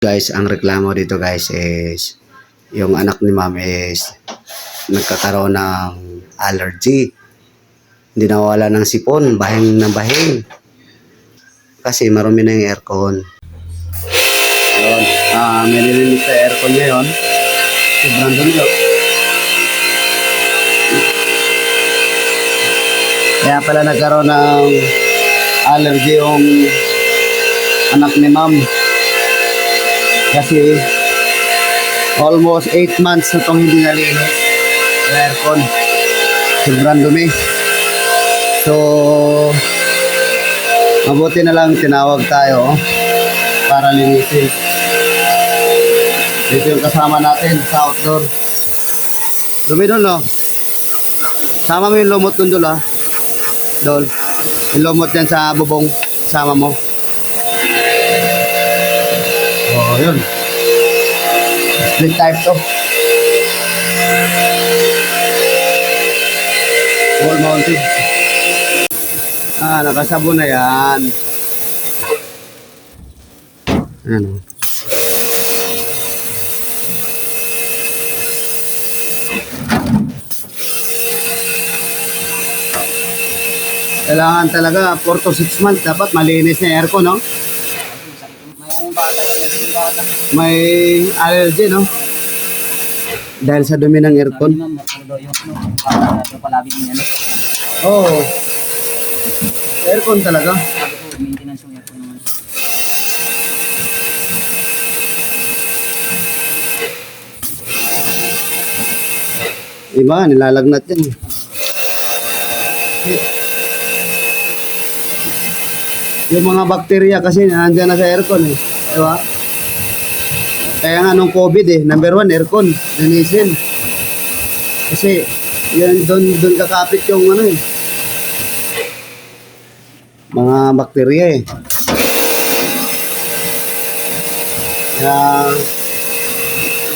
Guys, ang reklamo dito guys is yung anak ni ma'am is nagkakaroon ng allergy. Hindi nawala ng sipon, bahing ng bahing. Kasi marumi na yung aircon. Ayun, ah, may nilinis sa aircon ngayon. Sobrang dumi. oh. Kaya pala nagkaroon ng allergy yung anak ni ma'am. Kasi almost 8 months na itong hindi nalinis yung aircon. Sobrang dumi. So, mabuti na lang tinawag tayo para linisin. Dito yung kasama natin sa outdoor. Dumi doon, no? Sama mo yung lumot doon, dol, ha? Dol. Yung lumot yan sa bubong. Sama mo. Oo, yun. Split type to. Wall mounted. Ah, nakasabon na yan. Ano? Kailangan talaga 4 to 6 months dapat malinis na aircon, no? May allergy, no? Dahil sa dumi ng aircon. Oh. Aircon talaga. Maintenance yung aircon naman. Iba, nilalagnat yan. Yung mga bakterya kasi nandiyan na sa aircon eh. Diba? Kaya nga nung COVID eh, number one, aircon, linisin. Kasi, yan, doon, doon kakapit yung ano eh. Mga bakterya eh. Kaya,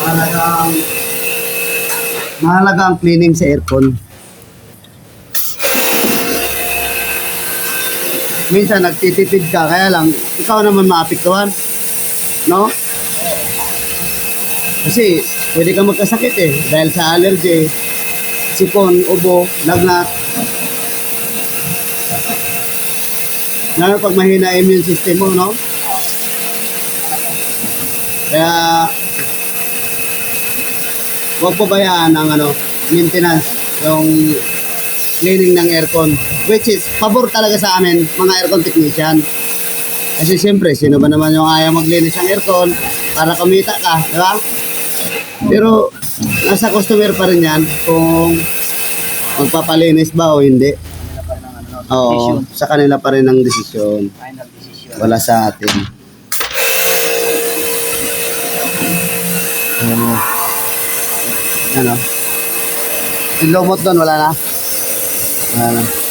mahalaga ang mahalaga cleaning sa aircon. Minsan nagtitipid ka, kaya lang, ikaw naman maapektuhan. No? Kasi, pwede ka magkasakit eh, dahil sa allergy, sipon, ubo, lagnat. Lalo pag mahina immune system mo, no? Kaya, huwag pabayaan ang ano, maintenance, yung cleaning ng aircon. Which is, pabor talaga sa amin, mga aircon technician. Kasi siyempre, sino ba naman yung ayaw maglinis ng aircon para kumita ka, di ba? Pero, nasa customer pa rin yan kung magpapalinis ba o hindi. Oo, sa kanila pa rin ang desisyon. Final decision. Wala sa atin. Oo. ano? Yung lumot doon, wala na? Wala na.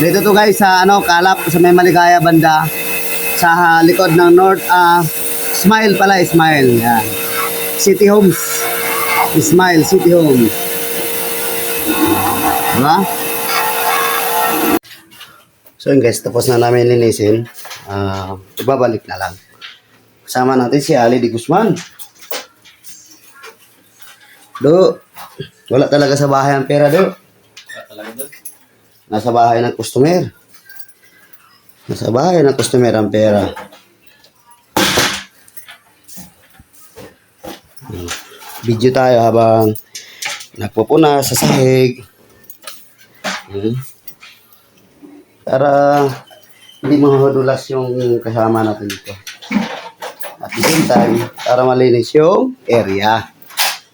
Dito to guys sa ano, Kalap sa may Maligaya banda sa likod ng North ah Smile pala, Smile. Yan. City Homes. Smile City Homes. Diba? So yun guys, tapos na namin linisin. Ah, ibabalik na lang. Kasama natin si Ali Di Guzman. Do, wala talaga sa bahay ang pera, do. Nasa bahay ng customer. Nasa bahay ng customer ang pera. Video tayo habang nagpupuna sa sahig. Hmm. Para hindi mahudulas yung kasama natin dito. At the same time, para malinis yung area.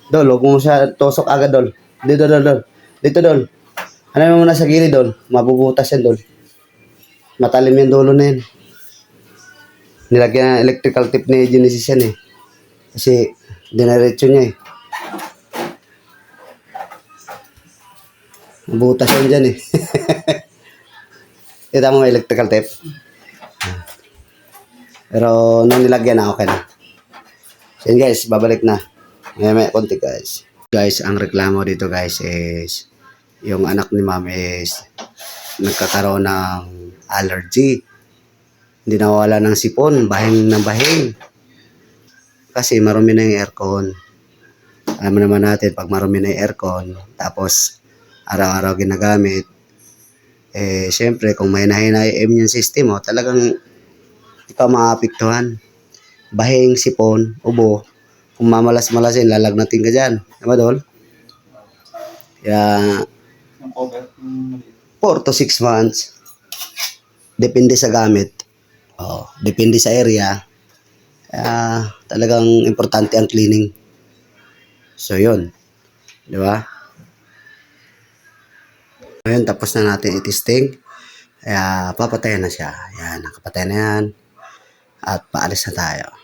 Dol, huwag mo siya tusok agad, Dol. Dito, Dol, Dol. Dito, Dol. Ano mo muna sa gilid, Dol? Mabubutas yan, Dol. Matalim yung dulo na yan. Nilagyan ng electrical tip ni Genesis yan eh. Kasi, dinaretso niya eh. Mabutas yan dyan eh. Kita mo electrical tape. Pero nung nilagyan na, okay na. So guys, babalik na. May may konti guys. Guys, ang reklamo dito guys is yung anak ni ma'am is nagkakaroon ng allergy. Hindi nawawala ng sipon, bahing ng bahing. Kasi marumi na yung aircon. Alam naman natin, pag marumi na yung aircon, tapos araw-araw ginagamit, eh, syempre, kung may nahina yung immune system mo, talagang ikaw maapektuhan. Bahing, sipon, ubo, kung mamalas-malasin, lalagnatin ka dyan. Diba, Dol? Kaya, cover, yung maliit. 4 to 6 months. Depende sa gamit. Oh, depende sa area. Kaya talagang importante ang cleaning. So, yun. Di ba? Ngayon, tapos na natin i-testing. Kaya, papatayan na siya. Yan, nakapatay na yan. At paalis na tayo.